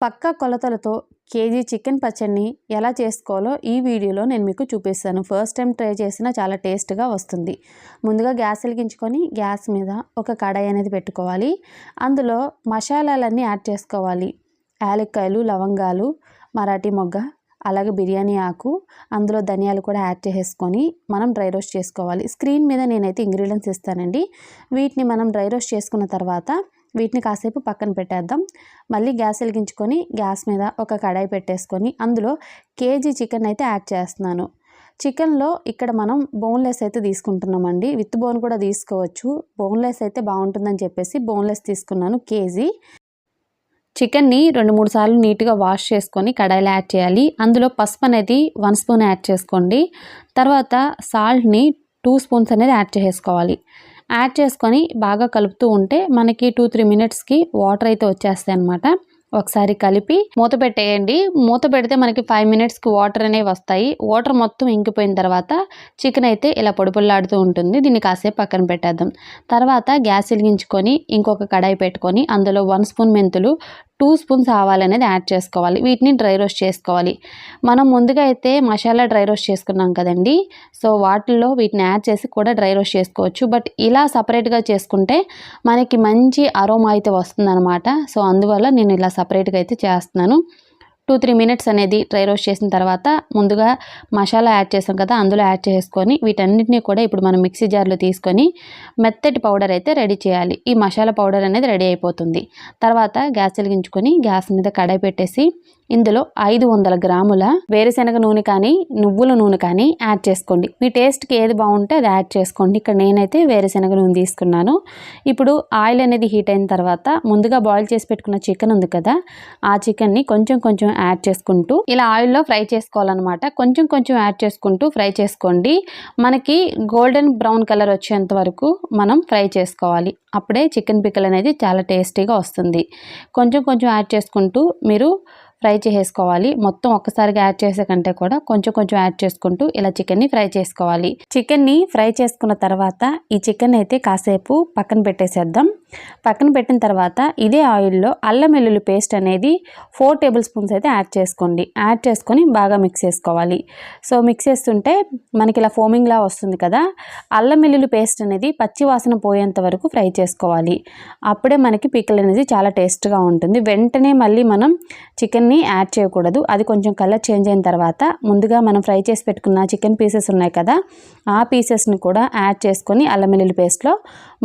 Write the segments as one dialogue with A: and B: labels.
A: పక్క కొలతలతో KG chicken పచ్చడిని ఎలా చేసుకోవాలో ఈ వీడియోలో నేను మీకు చూపిస్తాను. ఫస్ట్ టైం ట్రై చేసినా చాలా టేస్ట్గా వస్తుంది. ముందుగా గ్యాస్ వెలిగించుకొని గ్యాస్ మీద ఒక కడాయి అనేది పెట్టుకోవాలి. అందులో మసాలాలన్నీ యాడ్ చేసుకోవాలి. యాలక్కాయలు లవంగాలు మరాఠీ మొగ్గ అలాగే బిర్యానీ ఆకు అందులో ధనియాలు కూడా యాడ్ చేసుకొని మనం డ్రై రోస్ట్ చేసుకోవాలి. స్క్రీన్ మీద నేనైతే ఇంగ్రీడియంట్స్ ఇస్తానండి. వీటిని మనం డ్రై రోస్ట్ చేసుకున్న తర్వాత వీటిని కాసేపు పక్కన పెట్టేద్దాం. మళ్ళీ గ్యాస్ వెలిగించుకొని గ్యాస్ మీద ఒక కడాయి పెట్టేసుకొని అందులో కేజీ చికెన్ అయితే యాడ్ చేస్తున్నాను. చికెన్లో ఇక్కడ మనం బోన్లెస్ అయితే తీసుకుంటున్నామండి. విత్ బోన్ కూడా తీసుకోవచ్చు. బోన్లెస్ అయితే బాగుంటుందని చెప్పేసి బోన్లెస్ తీసుకున్నాను కేజీ. చికెన్ని రెండు మూడు సార్లు నీట్గా వాష్ చేసుకొని కడాయిలో యాడ్ చేయాలి. అందులో పసుపు అనేది వన్ స్పూన్ యాడ్ చేసుకోండి. తర్వాత సాల్ట్ని టూ స్పూన్స్ అనేది యాడ్ చేసుకోవాలి. యాడ్ చేసుకొని బాగా కలుపుతూ ఉంటే మనకి టూ త్రీ మినిట్స్కి వాటర్ అయితే వచ్చేస్తాయి అనమాట ఒకసారి కలిపి మూత పెట్టేయండి. మూత పెడితే మనకి ఫైవ్ మినిట్స్కి వాటర్ అనేవి వస్తాయి. వాటర్ మొత్తం ఇంకిపోయిన తర్వాత చికెన్ అయితే ఇలా పొడిపొల్లాడుతూ ఉంటుంది. దీన్ని కాసేపు పక్కన పెట్టేద్దాం. తర్వాత గ్యాస్ వెలిగించుకొని ఇంకొక కడాయి పెట్టుకొని అందులో వన్ స్పూన్ మెంతులు టూ స్పూన్స్ ఆవాలు అనేది యాడ్ చేసుకోవాలి. వీటిని డ్రై రోస్ట్ చేసుకోవాలి. మనం ముందుగా అయితే మసాలా డ్రై రోస్ట్ చేసుకున్నాం కదండి. సో వాటిల్లో వీటిని యాడ్ చేసి కూడా డ్రై రోస్ట్ చేసుకోవచ్చు. బట్ ఇలా సపరేట్గా చేసుకుంటే మనకి మంచి అరోమా అయితే వస్తుందన్నమాట. సో అందువల్ల నేను ఇలా సపరేట్గా అయితే చేస్తున్నాను. టూ త్రీ మినిట్స్ అనేది డ్రై రోస్ట్ చేసిన తర్వాత ముందుగా మసాలా యాడ్ చేసాం కదా అందులో యాడ్ చేసుకొని వీటన్నిటిని కూడా ఇప్పుడు మనం మిక్సీ జార్లో తీసుకొని మెత్తటి పౌడర్ అయితే రెడీ చేయాలి. ఈ మసాలా పౌడర్ అనేది రెడీ అయిపోతుంది. తర్వాత గ్యాస్ వెలిగించుకొని గ్యాస్ మీద కడాయి పెట్టేసి ఇందులో ఐదు వందల గ్రాముల వేరుశనగ నూనె కానీ నువ్వుల నూనె కానీ యాడ్ చేసుకోండి. మీ టేస్ట్కి ఏది బాగుంటే అది యాడ్ చేసుకోండి. ఇక్కడ నేనైతే వేరుశనగ నూనె తీసుకున్నాను. ఇప్పుడు ఆయిల్ అనేది హీట్ అయిన తర్వాత ముందుగా బాయిల్ చేసి పెట్టుకున్న చికెన్ ఉంది కదా ఆ చికెన్ని కొంచెం కొంచెం యాడ్ చేసుకుంటూ ఇలా ఆయిల్లో ఫ్రై చేసుకోవాలన్నమాట. కొంచెం కొంచెం యాడ్ చేసుకుంటూ ఫ్రై చేసుకోండి. మనకి గోల్డెన్ బ్రౌన్ కలర్ వచ్చేంత వరకు మనం ఫ్రై చేసుకోవాలి. అప్పుడే చికెన్ పిక్కల్ అనేది చాలా టేస్టీగా వస్తుంది. కొంచెం కొంచెం యాడ్ చేసుకుంటూ మీరు ఫ్రై చేసుకోవాలి మొత్తం ఒక్కసారిగా యాడ్ చేసే కంటే కూడా కొంచెం కొంచెం యాడ్ చేసుకుంటూ ఇలా చికెన్ని ఫ్రై చేసుకోవాలి. చికెన్ని ఫ్రై చేసుకున్న తర్వాత ఈ చికెన్ అయితే కాసేపు పక్కన పెట్టేసేద్దాం. పక్కన పెట్టిన తర్వాత ఇదే ఆయిల్లో అల్లం వెల్లుల్లి పేస్ట్ అనేది ఫోర్ టేబుల్ స్పూన్స్ అయితే యాడ్ చేసుకోండి. యాడ్ చేసుకొని బాగా మిక్స్ చేసుకోవాలి. సో మిక్స్ చేస్తుంటే మనకి ఇలా ఫోమింగ్లా వస్తుంది కదా అల్లం వెల్లుల్లి పేస్ట్ అనేది పచ్చి వాసన పోయేంత వరకు ఫ్రై చేసుకోవాలి. అప్పుడే మనకి పిక్కలు అనేది చాలా టేస్ట్గా ఉంటుంది. వెంటనే మళ్ళీ మనం చికెన్ని యాడ్ చేయకూడదు. అది కొంచెం కలర్ చేంజ్ అయిన తర్వాత ముందుగా మనం ఫ్రై చేసి పెట్టుకున్న చికెన్ పీసెస్ ఉన్నాయి కదా ఆ పీసెస్ని కూడా యాడ్ చేసుకొని అల్లం వెల్లుల్లి పేస్ట్లో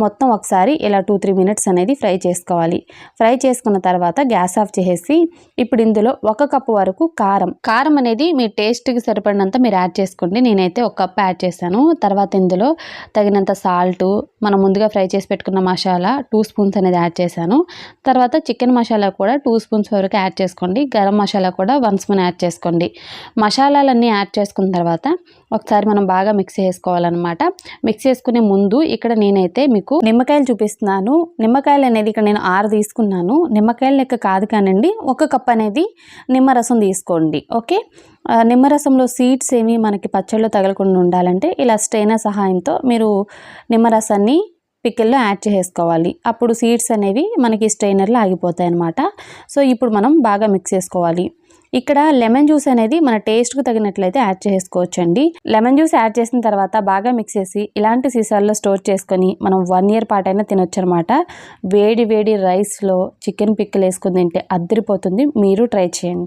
A: మొత్తం ఒకసారి ఇలా టూ త్రీ మినిట్స్ అనేది ఫ్రై చేసుకోవాలి. ఫ్రై చేసుకున్న తర్వాత గ్యాస్ ఆఫ్ చేసేసి ఇప్పుడు ఇందులో ఒక కప్పు వరకు కారం. కారం అనేది మీ టేస్ట్కి సరిపడినంత మీరు యాడ్ చేసుకోండి. నేనైతే ఒక కప్ యాడ్ చేశాను. తర్వాత ఇందులో తగినంత సాల్ట్ మనం ముందుగా ఫ్రై చేసి పెట్టుకున్న మసాలా టూ స్పూన్స్ అనేది యాడ్ చేశాను. తర్వాత చికెన్ మసాలా కూడా టూ స్పూన్స్ వరకు యాడ్ చేసుకోండి. గరం మసాలా కూడా వన్ స్పూన్ యాడ్ చేసుకోండి. మసాలాలన్నీ యాడ్ చేసుకున్న తర్వాత ఒకసారి మనం బాగా మిక్స్ చేసుకోవాలన్నమాట. మిక్స్ చేసుకునే ముందు ఇక్కడ నేనైతే మీకు నిమ్మకాయలు చూపిస్తున్నాను. నిమ్మకాయలు అనేది ఇక్కడ నేను ఆరు తీసుకున్నాను. నిమ్మకాయలు లెక్క కాదు కానండి ఒక కప్ అనేది నిమ్మరసం తీసుకోండి. ఓకే? నిమ్మరసంలో సీడ్స్ ఏమి మనకి పచ్చళ్ళు తగలకుండా ఉండాలంటే ఇలా స్ట్రైనర్ సహాయంతో మీరు నిమ్మరసాన్ని పికిల్లో యాడ్ చేసుకోవాలి. అప్పుడు సీడ్స్ అనేవి మనకి స్ట్రైనర్లో ఆగిపోతాయి అనమాట సో ఇప్పుడు మనం బాగా మిక్స్ చేసుకోవాలి. ఇక్కడ లెమన్ జ్యూస్ అనేది మన టేస్ట్కు తగినట్లయితే యాడ్ చేసుకోవచ్చండి. లెమన్ జ్యూస్ యాడ్ చేసిన తర్వాత బాగా మిక్స్ చేసి ఇలాంటి సీసాల్లో స్టోర్ చేసుకొని మనం వన్ ఇయర్ పాటైనా తినొచ్చు అనమాట వేడి వేడి రైస్లో చికెన్ పిక్కలు వేసుకుని తింటే అద్దరిపోతుంది. మీరు ట్రై చేయండి.